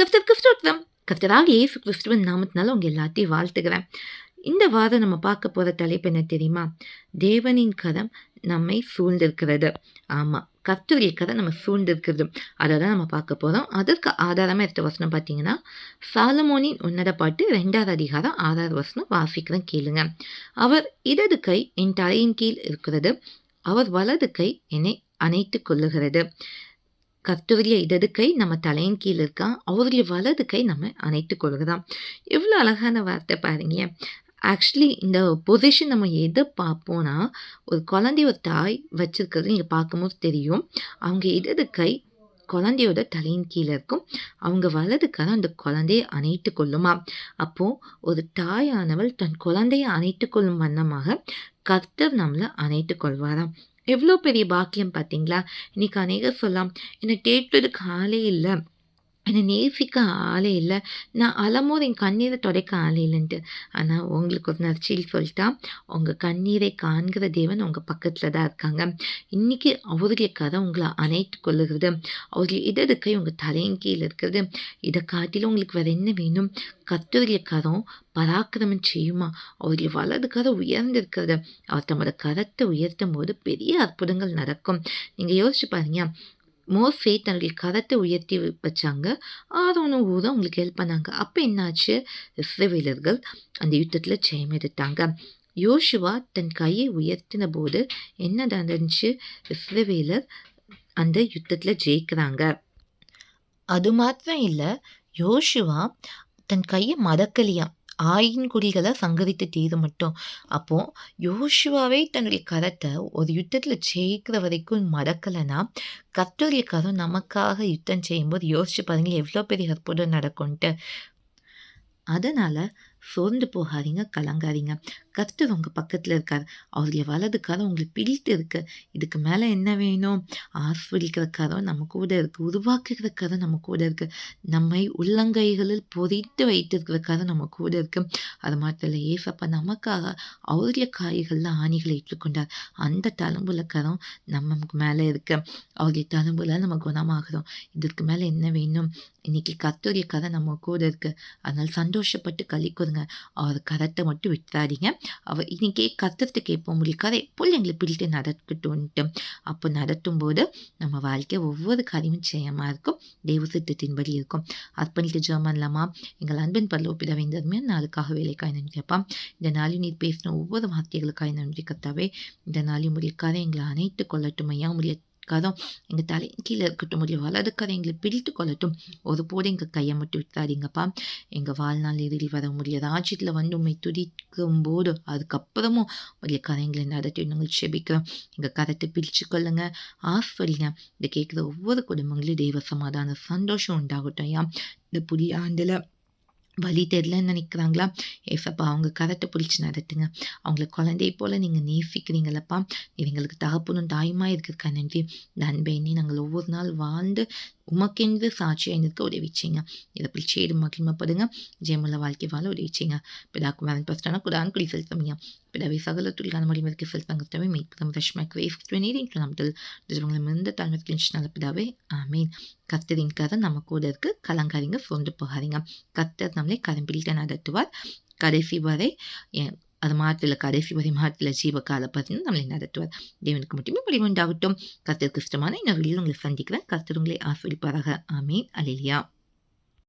கர்த்தருக்கு ஸ்தோத்திரம் கர்த்தராக இயேசு கிறிஸ்துவின் நாமத்தினால உங்க எல்லாத்தையும் வாழ்த்துக்கிறேன் இந்த வாரம் நம்ம பார்க்க போகிற தலைப்பு என்ன தெரியுமா? தேவனின் கரம் நம்மை சூழ்ந்திருக்கிறது. ஆமாம் கர்த்தரின் கதை நம்ம சூழ்ந்திருக்கிறது. அதை தான் நம்ம பார்க்க போகிறோம் அதற்கு ஆதாரமாக எடுத்த வசனம் பார்த்தீங்கன்னா சாலமோனின் உன்னத பாட்டு ரெண்டாவது அதிகாரம் ஆறாவது வசனம் வாசிக்கிறேன் கேளுங்க. அவர் இடது கை என் தலையின் கீழ் இருக்கிறது. அவர் வலது கை என்னை அணைத்து கொள்ளுகிறது. கர்த்தருடைய இடது கை நம்ம தலையின் கீழே இருக்கா? அவருடைய வலது கை நம்ம அணைத்து கொள்கிறதாம் எவ்வளோ அழகான வார்த்தை பாருங்க ஆக்சுவலி இந்த பொசிஷன் நம்ம எதை பார்ப்போம்னா ஒரு குழந்தைய ஒரு தாய் வச்சுருக்கிறது நீங்கள் பார்க்கும்போது தெரியும். அவங்க இடது கை குழந்தையோட தலையின் கீழே இருக்கும். அவங்க வலது கரம் அந்த குழந்தையை அணைத்து கொள்ளுமா? அப்போது ஒரு தாயானவள் தன் குழந்தையை அணைத்து கொள்ளும் வண்ணமாக கர்த்தர் நம்மளை அணைத்து கொள்வாராம். எவ்வளோ பெரிய பாக்கியம் பார்த்தீங்களா? இன்னைக்கு அநேகர் சொல்லலாம் என்னை தேடுறதுக்கு ஆளே இல்லை. என்னை நேசிக்க ஆளே இல்லை. நான் அலமோது என் கண்ணீரை துடைக்க ஆளே இல்லைன்ட்டு. ஆனால் உங்களுக்கு ஒரு நர்ச்சியில் சொல்லிட்டா உங்கள் கண்ணீரை காண்கிற தேவன் உங்கள் பக்கத்தில் தான் இருக்காங்க. இன்றைக்கி அவருடைய கதை உங்களை அணைத்து கொள்ளுகிறது. அவருடைய இடது கை உங்கள் தலையின் கீழே இருக்கிறது. இதை காட்டிலும் உங்களுக்கு வேறு என்ன வேணும்? கர்த்தருடைய கரம் பராக்கிரமம் செய்யுமா? அவருடைய வலது கரம் உயர்ந்திருக்கிறது. அவர் தம்மோட கரத்தை உயர்த்தும் போது பெரிய அற்புதங்கள் நடக்கும். நீங்கள் யோசிச்சு பாருங்க. மோசே தன்னுடைய கரத்தை உயர்த்தி வச்சாங்க. ஆரோனும் ஊரும் அவங்களுக்கு ஹெல்ப் பண்ணாங்க. அப்போ என்னாச்சு? இஸ்ரவேலர்கள் அந்த யுத்தத்தில் ஜெயம் எடுத்தாங்க. யோசுவா தன் கையை உயர்த்தின போது என்ன நடந்துச்சு? இஸ்ரவேலர் அந்த யுத்தத்தில் ஜெயிக்கிறாங்க. அது மாத்திரம் இல்லை யோசுவா தன் கையை மதக்கலியாம். ஆயின் குடிகளை சங்கரித்து தீர மட்டும். அப்போ யோசுவாவே தன்னுடைய கரத்தை ஒரு யுத்தத்தில் ஜெயிக்கிற வரைக்கும் மறக்கலைன்னா கத்தோரிய கரம் நமக்காக யுத்தம் செய்யும்போது யோசிச்சு பாருங்க எவ்வளோ பெரிய அற்புதம் நடக்கும்ன்ட்டு அதனால் சோர்ந்து போகாதீங்க கலங்காதீங்க. கர்த்தர் உங்கள் பக்கத்தில் இருக்கார் அவருடைய வலது கரம் உங்களுக்கு பிடித்து இருக்கு. இதுக்கு மேலே என்ன வேணும்? ஆஸ்வதிக்கிற கரம் நம்ம கூட இருக்குது உருவாக்குகிற கரம் நம்ம கூட இருக்குது நம்மை உள்ளங்கைகளில் பொறித்து வைத்திருக்கிற கரம் நம்ம கூட இருக்குது அது மாத்திரம் இல்லை ஏசப்பா நமக்காக அவருடைய காய்களில் ஆணிகளை ஏற்றுக்கொண்டார் அந்த தழும்புல கரம் நமக்கு மேலே இருக்கு. அவருடைய தழும்புல நம்ம குணமாகிறோம். இதற்கு மேலே என்ன வேணும்? இன்னைக்கு கர்த்தருடைய கதை நம்ம கூட இருக்குது அதனால் சந்தோஷப்பட்டு களி கொடுங்க. அவர் கரத்தை மட்டும் விட்டுறாதீங்க. அவர் இன்றைக்கே கத்துறது கேட்போம். உங்களுக்கு போல் எங்களை பிடித்து நடக்கட்டும்ட்டு அப்போ நடத்தும் போது நம்ம வாழ்க்கை ஒவ்வொரு காரியமும் ஜெயமாக இருக்கும். தெய்வ சித்தத்தின்படி இருக்கும். அர்ப்பணிக்க ஜெபம் இல்லாமா எங்கள் அன்பின் பல்லவ பிதாவை நாளுக்காக வேலைக்காய் நன்றி கேட்பான் இந்த நாளில் நீர் பேசின ஒவ்வொரு வார்த்தைகளுக்காக நன்றி கத்தாவே. இந்த நாளில் உங்களுக்காக எங்களை அனைத்து கொள்ளட்டும் ஐயா. உங்களுடைய கதம் எங்கள் தலையின் கீழே இருக்கட்டும் முடியும் வலது எங்களை பிடித்து கொள்ளட்டும் ஒருபோது எங்கள் கையை மட்டும் விட்டாதீங்கப்பா எங்கள் வாழ்நாள் எதிரில் வர முடிய ராஜ்யத்தில் வந்து உண்மை துடிக்கும் போது அதுக்கப்புறமும் உடைய கதைங்களை நடத்தி நாங்கள் செபிக்கிறோம் எங்கள் கரத்தை பிடிச்சு கொள்ளுங்க ஆஸ்வரிங்க இதை கேட்குற ஒவ்வொரு குடும்பங்களையும் தெய்வ சமாதான சந்தோஷம் உண்டாகட்டும் ஐயா இந்த புதிய ஆண்டில் வழி தெரிலன்னு நினைக்கிறாங்களா? ஏஃபப்பா அவங்க கரத்தை பிடிச்சி நடத்துங்க. அவங்கள குழந்தையை போல் நீங்கள் நேசிக்கிறீங்களப்பா. இவங்களுக்கு தகப்பனும் தாயுமா இருக்கிறக்கா நன்றி. இந்த அன்பை நாங்கள் ஒவ்வொரு நாள் வாழ்ந்து உமக்கென்று சாட்சியாக நிற்க உதவிச்சிங்க இதை பிடிச்சி ஏடு மகிழ்மைப்படுங்க ஜெயமுள்ள வாழ்க்கை வாழ உதவிச்சிங்க பிதாக்கு மேலே பஸ்டானா குடான் குடி செலுத்தமியா. பிதாவை சகல துளிகான மொழிமதிக்கு செலுத்தங்கத்தவை மீட்புதம் ரஷ்மா கிரேஃப்ட் நீரின் கிளம்பில் நிஜவங்களை மிந்த தாழ்மை கிழிச்சினால பிதாவே ஆமீன். கத்தரின் கதை நம்ம கூட இருக்கு. கலங்காரிங்க சோர்ந்து போகாதீங்க. கத்தர் நம்மளை கரம்பிடிக்க நடத்துவார் கடைசி வரை அது மாதத்தில் கடைசி வரை மாதத்தில் ஜீவகால பார்த்தீங்கன்னா நம்மளை நடத்துவார் தேவனுக்கு மட்டுமே படி உண்டாகட்டும் கத்தருக்கு இஷ்டமான இன்னொரு உங்களை சந்திக்கிறேன் கத்தர் உங்களை ஆசிரியப்பாராக ஆமீன் அலிலியா